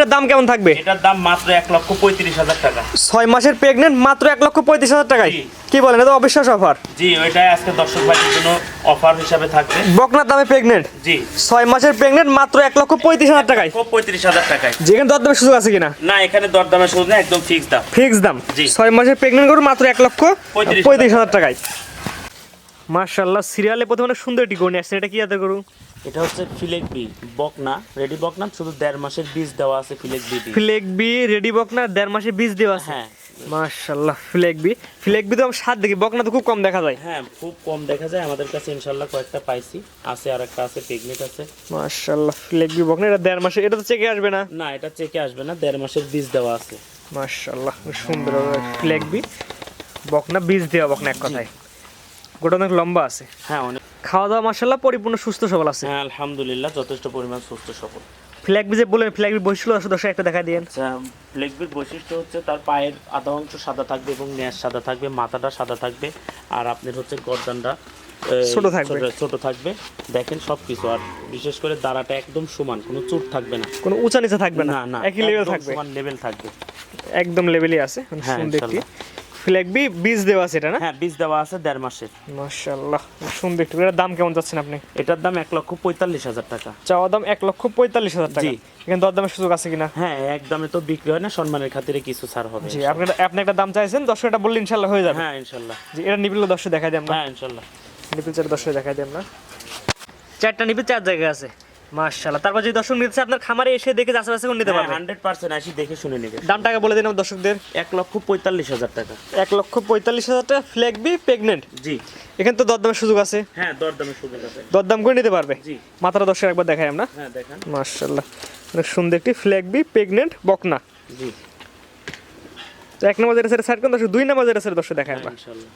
এটার দাম কেমন থাকবে? এটার দাম মাত্র এক লক্ষ পঁয়ত্রিশ হাজার টাকা। ছয় মাসের প্রেগনেন্ট মাত্র এক লক্ষ পঁয়ত্রিশ হাজার টাকায়। কি বলেন এটা অবিশ্বাস অফার জি ওইটাই আজকে দর্শক ভাইদের জন্য অফার হিসাবে থাকবে। বকনার দামে প্রেগনেন্ট জি। ছয় মাসের প্রেগনেন্ট মাত্র এক লক্ষ পঁয়ত্রিশ হাজার টাকায়? পঁয়ত্রিশ হাজার টাকায়। যেখানে দরদামের সুযোগ আছে কিনা? না এখানে দরদামের সুযোগ নেই একদম ফিক্স দাম। ফিক্স দাম? জি। ছয় মাসের প্রেগনেন্ট গরু মাত্র এক লক্ষ পঁয়ত্রিশ পঁয়ত্রিশ হাজার। টাকায়। মার্শাল্লাহ সিরিয়ালে প্রথমে অনেক সুন্দর একটি গরু নিয়ে আসছেন। এটা কি আদর গরু? এটা হচ্ছে ফিলেক বি বকনা রেডি বকনা শুধু দেড় মাসের বীজ দেওয়া আছে ফিলেক বি ফ্লেক বি রেডি বকনা দেড় মাসের বীজ দেওয়া আছে। হ্যাঁ। মার্শাল্লাহ ফ্লেক বি। ফ্লেক বি তো আমি সাত দেখি বকনা তো খুব কম দেখা যায়। হ্যাঁ খুব কম দেখা যায়। আমাদের কাছে ইনশাল্লাহ কয়েকটা পাইছি। আছে আর একটা আছে প্রেগনেন্ট আছে। মার্শাল্লাহ ফ্লেক বি বকনা এটা দেড় মাসে এটা তো চেকে আসবে না। না এটা চেকে আসবে না দেড় মাসের বীজ দেওয়া আছে। মার্শাল্লাহ সুন্দর ফ্লেক বি বকনা বীজ দেওয়া বকনা এক কথায়। গোটা অনেক লম্বা আছে। হ্যাঁ অনেক খাওয়া দাওয়া মার্শাল্লাহ পরিপূর্ণ সুস্থ সবল আছে। হ্যাঁ আলহামদুলিল্লাহ যথেষ্ট পরিমাণ সুস্থ সফল ফ্ল্যাগ বি যে বলেন ফ্ল্যাগ বি বৈশিষ্ট্য দর্শক দর্শক একটা দেখা দিয়েন। আচ্ছা ব্লেকবির বৈশিষ্ট্য হচ্ছে তার পায়ের আধা অংশ সাদা থাকবে এবং ন্যাস সাদা থাকবে মাথাটা সাদা থাকবে আর আপনার হচ্ছে গর্দানটা ছোট থাকবে। ছোট- থাকবে। দেখেন সব কিছু আর বিশেষ করে দাঁড়াটা একদম সমান কোনো চুট থাকবে না। কোনো উঁচা নিচে থাকবে না না একই লেভেল থাকবে। সমান লেভেল থাকবে। একদম লেভেলই আছে হ্যাঁ, সুন্দর একটি ফ্ল্যাগ বি বীজ দেওয়া আছে এটা না? হ্যাঁ বীজ দেওয়া আছে দেড় মাসের মাশাআল্লাহ সুন্দর একটু। এটার দাম কেমন যাচ্ছেন আপনি? এটার দাম এক লক্ষ পঁয়তাল্লিশ হাজার টাকা। চাওয়া দাম এক লক্ষ পঁয়তাল্লিশ হাজার টাকা। এখানে দরদামের সুযোগ আছে কিনা? হ্যাঁ একদমে তো বিক্রি হয় না সম্মানের খাতিরে কিছু ছাড় হবে। জি আপনি আপনি একটা দাম চাইছেন দশ এটা বললে ইনশাল্লাহ হয়ে যাবে। হ্যাঁ ইনশাল্লাহ জি এটা নিপিল দশ দেখাই দিই আমরা হ্যাঁ ইনশাল্লাহ নিপিল চার দশ দেখাই দিই আমরা চারটা নিপিল চার জায়গায় আছে। মাশাআল্লাহ। তারপর যদি দর্শক নিতে আপনার খামারে এসে দেখে যাচাই বাছাই করে নিতে পারবেন হান্ড্রেড পার্সেন্ট আসি দেখে শুনে নেবে। দাম টাকা বলে দিন দর্শকদের। এক লক্ষ পঁয়তাল্লিশ হাজার টাকা। এক লক্ষ পঁয়তাল্লিশ হাজার টাকা ফ্ল্যাগ বি প্রেগনেন্ট জি। এখানে তো দরদামের সুযোগ আছে। হ্যাঁ দরদামের সুযোগ আছে। দরদাম করে নিতে পারবে? জি। দর্শক একবার দেখাই আমরা। হ্যাঁ দেখেন। অনেক সুন্দর একটি ফ্ল্যাগ বি প্রেগনেন্ট বকনা। জি। তো এক নম্বর সাইড করুন দর্শক দুই নম্বর দর্শক দেখাই আমরা। ইনশাল্লাহ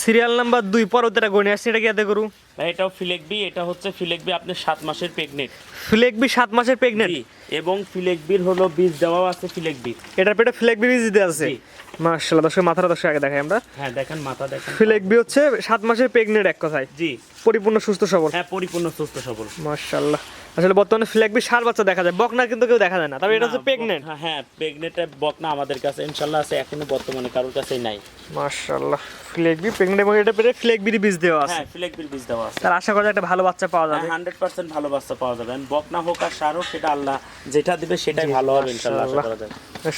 সিরিয়াল নাম্বার দুই পরবর্তীটা গণে আসছে এটা কি আদে করু এটাও ফিলেকবি এটা হচ্ছে ফিলেকবি আপনি সাত মাসের প্রেগনেন্ট ফ্ল্যাগ বি সাত মাসের প্রেগনেন্ট এবং ফিলেকবির হলো বীজ দেওয়াও আছে ফিলেকবি এটার পেটে ফ্ল্যাগ বি বীজ দিতে আছে? জি। মার্শাল্লাহ দর্শক মাথাটা দর্শক আগে দেখাই আমরা। হ্যাঁ দেখেন মাথা দেখেন। ফ্ল্যাগ বি হচ্ছে সাত মাসের প্রেগনেন্ট এক কথায়। জি। পরিপূর্ণ সুস্থ সবল। হ্যাঁ পরিপূর্ণ সুস্থ সবল। মার্শাল্লাহ আসলে বর্তমানে ফ্ল্যাগ বি সার বাচ্চা দেখা যায়। বকনা কিন্তু কেউ দেখা যায় না। তবে এটা হচ্ছে প্রেগনেন্ট হ্যাঁ হ্যাঁ প্রেগনেন্টের বকনা আমাদের কাছে ইনশাল্লাহ আছে এখনও বর্তমানে কারোর কাছেই নাই। মার্শাল্লাহ ফ্ল্যাগ বি প্রেগনেন্ট এবং এটা পেটে ফ্ল্যাগ বি বীজ দেওয়া আছে। হ্যাঁ ফিলেকবির বীজ দেওয়া আছে। তার আশা করা একটা ভালো বাচ্চা পাওয়া যাবে। হান্ড্রেড পার্সেন্ট ভালো বাচ্চা পাওয়া যাবে। বকনা হোক আর সার হোক সেটা আল্লাহ যেটা দিবে সেটাই ভালো হবে ইনশাল্লাহ আশা করা যায়।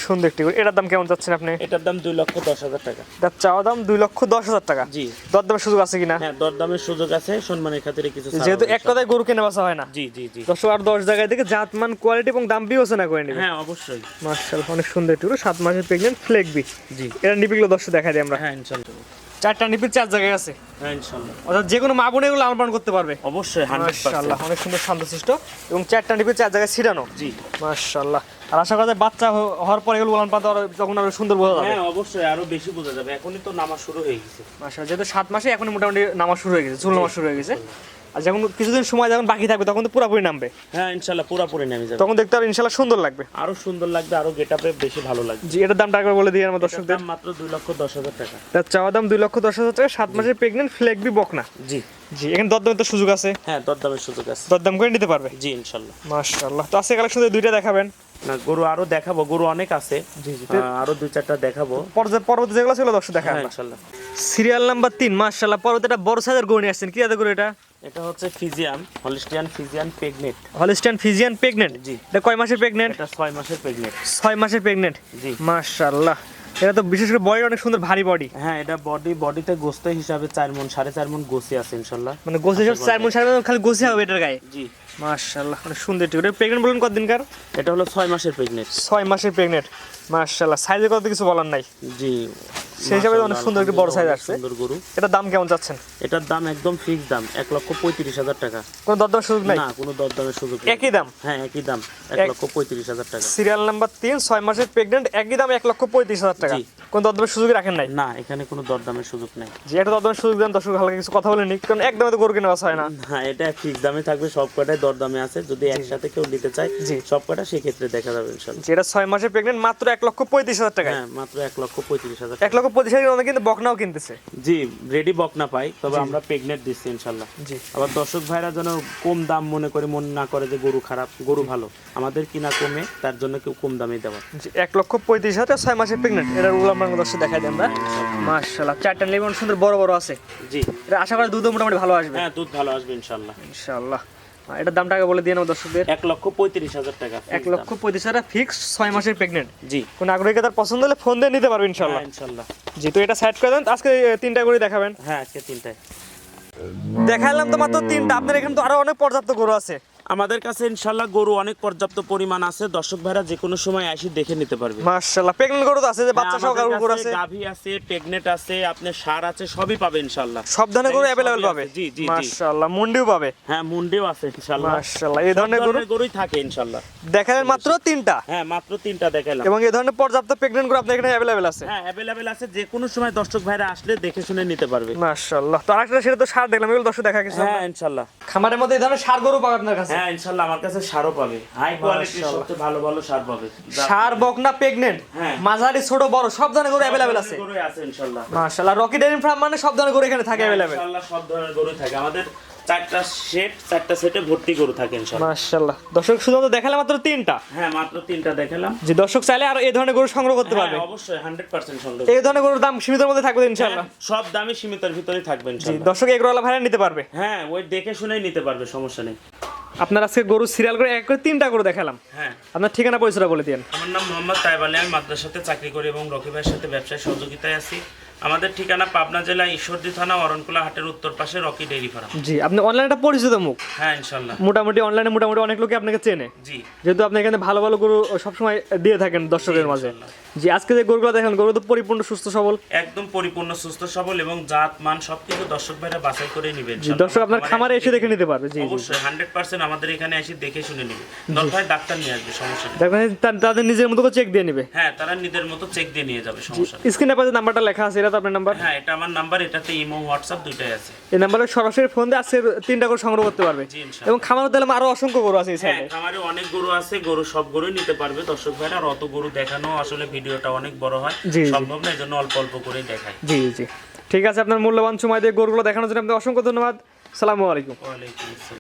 সুন্দর একটি এটার দাম কেমন যাচ্ছেন আপনি? এটার দাম দুই লক্ষ দশ হাজার টাকা। তার চাওয়া দাম দুই লক্ষ দশ হাজার টাকা। জি। দরদামের সুযোগ আছে কিনা? হ্যাঁ দরদামের সুযোগ আছে সম্মানের খাতিরে কিছু যেহেতু এক কথায় গরু কেনা বেচা হয় না। জি জি জি। দশ আর দশ জায়গায় থেকে জাতমান কোয়ালিটি এবং দাম বিবেচনা করে নেবে। হ্যাঁ অবশ্যই। মার্শাল অনেক সুন্দর একটু সাত মাসের প্রেগনেন্ট ফ্লেক বি জি। এটা নিপিগুলো দশ দেখা দিই আমরা। হ্যাঁ ইনশাল্লাহ চারটা নিপিল চার জায়গায় আছে। হ্যাঁ ইনশাল্লাহ অর্থাৎ যে কোনো মা বোনে এগুলো লালন করতে পারবে। অবশ্যই মার্শাল্লাহ অনেক সুন্দর শান্তশিষ্ট এবং চারটা নিপিল চার জায়গায় ছিটানো জি। মার্শাল্লাহ আর আশা করা যায় বাচ্চা হওয়ার পরে এগুলো পালন আরও তখন আরও সুন্দর বোঝা যাবে। হ্যাঁ অবশ্যই আরও বেশি বোঝা যাবে। এখনই তো নামা শুরু হয়ে গেছে। মার্শাল যেহেতু সাত মাসে এখন মোটামুটি নামা শুরু হয়ে গেছে চুল নামা শুরু হয়ে গেছে। আর যখন কিছুদিন সময় যখন বাকি থাকবে তখন তো পুরোপুরি নামবে। হ্যাঁ ইনশাল্লাহ পুরাপুরি নেমে যাবে। তখন দেখতে পারবে ইনশাল্লাহ সুন্দর লাগবে। আরও সুন্দর লাগবে আরও গেটআপে বেশি ভালো লাগবে। জি এটার দামটা একবার বলে দিই আমার দর্শকদের। দাম মাত্র দুই লক্ষ দশ হাজার টাকা। তার চাওয়া দাম দুই লক্ষ দশ হাজার টাকা সাত মাসের প্রেগনেন্ট ফ্লেগবি বকনা। জি। জি এখানে দরদামের তো সুযোগ আছে। হ্যাঁ দরদামের সুযোগ আছে। দরদাম করে নিতে পারবে? জি ইনশাল্লাহ। মাশাআল্লাহ। তো আজকে কালেকশন দুইটা দেখাবেন? না গরু আরও দেখাবো গরু অনেক আছে। জি জি। আরও দুই চারটা দেখাবো। পরবর্তী যেগুলো ছিল দর্শক দেখা হ্যাঁ ইনশাল্লাহ। সিরিয়াল নাম্বার তিন মাশাআল্লাহ। পরবর্তী একটা বড় সাইজের গরু নিয়ে আসছেন। কি করে এটা? এটা হচ্ছে Friesian Holstein Friesian pregnant Holstein Friesian pregnant জি। এটা কয় মাসের প্রেগনেন্ট এটা ছয় মাসের প্রেগনেন্ট ছয় মাসের প্রেগনেন্ট জি। মাশাআল্লাহ। এটা তো বিশেষ করে বডি অনেক সুন্দর ভারী বডি। হ্যাঁ এটা বডি বডিতে গোস্ত হিসাবে চার মন সাড়ে চার মন গোসি আছে ইনশাল্লাহ মানে গোসি হিসাবে চার মন সাড়ে মন খালি গোসি হবে এটার গায়ে? জি। অনেক সুন্দর প্রেগনেন্ট বলুন কতদিনকার এটা হলো ছয় মাসের প্রেগনেন্ট ছয় মাসের প্রেগনেন্ট সাইজে কত কিছু বলার নাই। জি সেই হিসাবে অনেক সুন্দর একটি বড় size আসছে। সুন্দর গরু। এটার দাম কেমন এটার দাম একদম ফিক্স দাম এক লক্ষ পঁয়ত্রিশ হাজার টাকা। কোনো দরদাম সুযোগ নাই? না কোনো দরদামের সুযোগ একই দাম? হ্যাঁ একই দাম এক লক্ষ পঁয়ত্রিশ হাজার টাকা। সিরিয়াল নাম্বার তিন ছয় মাসের প্রেগনেন্ট একই দাম এক লক্ষ পঁয়ত্রিশ হাজার টাকা। কোন দরদামের সুযোগ রাখেন নাই? না এখানে কোনো দরদামের সুযোগ নেই। যে একটা দরদামের সুযোগ দেন দর্শক হালকা কিছু কথা বলে নিক কারণ একদমই তো গরু কেনা হয় না। হ্যাঁ এটা ফিক্স দামে থাকবে সব কটাই দর দরদামে আছে যদি একসাথে কেউ নিতে চায়। সব কটা সেক্ষেত্রে দেখা যাবে ইনশাল্লাহ। যেটা ছয় মাসে প্রেগনেন্ট মাত্র এক লক্ষ পঁয়ত্রিশ হাজার টাকা হ্যাঁ মাত্র এক লক্ষ পঁয়ত্রিশ হাজার এক লক্ষ পঁয়ত্রিশ হাজার কিন্তু বকনাও কিনতেছে। জি রেডি বকনা পাই তবে আমরা প্রেগনেন্ট দিচ্ছি ইনশাল্লাহ। জি। আবার দর্শক ভাইরা যেন কম দাম মনে করে মনে না করে যে গরু খারাপ গরু ভালো আমাদের কিনা কমে তার জন্য কেউ কম দামে দেওয়া। জি এক লক্ষ পঁয়ত্রিশ হাজার ছয় মাসের প্রেগনেন্ট এটার উলাম দর্শক দেখাই দেন আমরা। মার্শাল্লাহ চারটা লেমন সুন্দর বড় বড় আছে। জি। এটা আশা করি দুধও মোটামুটি ভালো আসবে। হ্যাঁ দুধ ভালো আসবে ইনশাল্লাহ। ইনশাআল্লাহ। এটার দামটা আগে বলে দিয়ে নেব দর্শকদের। এক লক্ষ পঁয়ত্রিশ হাজার টাকা এক লক্ষ পঁয়ত্রিশ হাজার ফিক্স ছয় মাসের প্রেগনেন্ট জি। কোন আগ্রহীকে তার পছন্দ হলে ফোন দিয়ে নিতে পারবে ইনশাল্লাহ হ্যাঁ, ইনশাল্লাহ জি তো এটা সাইড করে দেন। আজকে তিনটা করে দেখাবেন। হ্যাঁ আজকে তিনটায়। দেখাইলাম তো মাত্র তিনটা। আপনার এখানে তো আরও অনেক পর্যাপ্ত গরু আছে। আমাদের কাছে ইনশাল্লাহ গরু অনেক পর্যাপ্ত পরিমাণ আছে। দর্শক ভাইরা যে কোনো সময় আসি দেখে নিতে পারবে। মার্শাল্লাহ প্রেগনেন্ট গরু তো আছে যে বাচ্চা সহ গরু আছে। গাভী আছে প্রেগনেট আছে আপনার সার আছে সবই পাবে ইনশাল্লাহ। সব ধরনের গরু সবই অ্যাভেলেবেল আছে, পাবে। জি, জি। মার্শাল্লাহ মুন্ডিও পাবে। হ্যাঁ মুন্ডিও আছে ইনশাল্লাহ। মার্শাল্লাহ এই ধরনের গরু গরুই থাকে ইনশাল্লাহ। দেখালেন মাত্র তিনটা। হ্যাঁ মাত্র তিনটা দেখালাম এবং এই ধরনের পর্যাপ্ত প্রেগনেন্ট গরু আপনার এখানে অ্যাভেলেবেল আছে। হ্যাঁ অ্যাভেলেবেল আছে যে কোনো সময় দর্শক ভাইরা আসলে দেখে শুনে নিতে পারবে। মার্শাল্লাহ তো আরেকটা সেটা তো সার দেখলাম এগুলো দর্শক দেখা কিছু হ্যাঁ ইনশাল্লাহ। খামারের মধ্যে এই ধরনের সার গরু পাবে আপনার কাছে। হ্যাঁ আমার কাছে সারও পাবে। হাই কোয়ালিটির সবচেয়ে ভালো ভালো সার পাবে। সার বকনা হ্যাঁ। মাঝারি ছোট বড় সব ধরনের গরু আছে। গরুই আছে মার্শাল্লাহ রকি ডেয়ারি ফার্ম মানে সব ধরনের গরু এখানে থাকে ইনশাল্লাহ সব ধরনের গরু থাকে। আমাদের চারটা সেট চারটা সেটে ভর্তি গরু মার্শাল্লাহ দর্শক দেখালে মাত্র তিনটা? হ্যাঁ মাত্র তিনটা দেখালাম। যে দর্শক চাইলে আর এই ধরনের গরু সংগ্রহ করতে হ্যাঁ পারবে। অবশ্যই হান্ড্রেড পার্সেন্ট সন্দেহ এই ধরনের গরুর দাম সীমিতের মধ্যে থাকবে ইনশাল্লাহ হ্যাঁ, সব দামই সীমিতের ভিতরেই থাকবে জি ইনশাল্লাহ দর্শক এগুলো ভাইরা নিতে পারবে। হ্যাঁ ওই দেখে শুনেই নিতে পারবে সমস্যা নেই। আপনার আজকে গরু সিরিয়াল করে এক করে তিনটা গরু দেখালাম। হ্যাঁ। আপনার ঠিকানা পরিচয়টা বলে দিন আমার নাম মোহাম্মদ তাইব আলী আমি মাদ্রাসাতে চাকরি করি এবং রকি ভাইয়ের সাথে ব্যবসায় সহযোগিতায় আছি। আমাদের ঠিকানা পাবনা জেলা ঈশ্বরদী থানা অরণকুলা হাটের উত্তর পাশে রকি ডেইরি ফার্ম। জি আপনি অনলাইনে একটা পরিচিত মুখ। হ্যাঁ ইনশাল্লাহ। মোটামুটি অনলাইনে মোটামুটি অনেক লোকে আপনাকে চেনে। জি। যেহেতু আপনি এখানে ভালো ভালো গরু সবসময় দিয়ে থাকেন দর্শকের মাঝে। জি আজকে যে গরুগুলো দেখেন গরু তো পরিপূর্ণ সুস্থ সবল। একদম পরিপূর্ণ সুস্থ সবল এবং জাত মান সবকিছু দর্শক ভাইরা বাছাই করে নিবেন। জি দর্শক আপনার খামারে এসে দেখে নিতে পারবে। জি অবশ্যই হান্ড্রেড পার্সেন্ট আমাদের এখানে এসে দেখে শুনে নিবে। দরকার ডাক্তার নিয়ে আসবে সমস্যা নেই। তা- তাদের নিজের মতো চেক দিয়ে নিবে। হ্যাঁ তারা নিজের মতো চেক দিয়ে নিয়ে যাবে সমস্যা নেই। স্ক্রিনে পাশে নাম্বারটা লেখা আছে এটা তো আপনার নাম্বার হ্যাঁ এটা আমার নাম্বার এটাতে ইমো হোয়াটসঅ্যাপ দুইটাই আছে। এই নাম্বারে সরাসরি ফোন দিয়ে আজকে তিনটা করে সংগ্রহ করতে পারবে। এবং খামার দিলে আরও অসংখ্য গরু আছে এই হ্যাঁ সাইডে খামারে অনেক গরু আছে গরু সব গরুই নিতে পারবে দর্শক ভাইরা আর অত গরু দেখানো আসলে ভিডিওটা অনেক বড় হয়। সম্ভব না এজন্য জন্য অল্প অল্প করে দেখাই। জি জি। ঠিক আছে আপনার মূল্যবান সময় দিয়ে গরুগুলো দেখানোর জন্য আপনাকে অসংখ্য ধন্যবাদ। সালামু আলাইকুম। ওয়ালাইকুম আসসালাম।